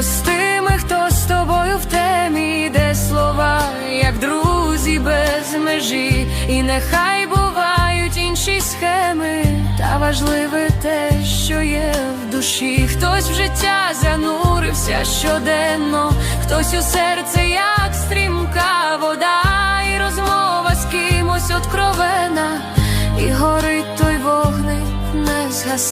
З тими, хто з тобою в темі, йде слова, як друзі без межі, і нехай бувають інші схеми, та важливе те, що є в душі. Хтось в життя занурився щоденно, хтось у серце, як стрімка вода, і розмова з кимось откровена,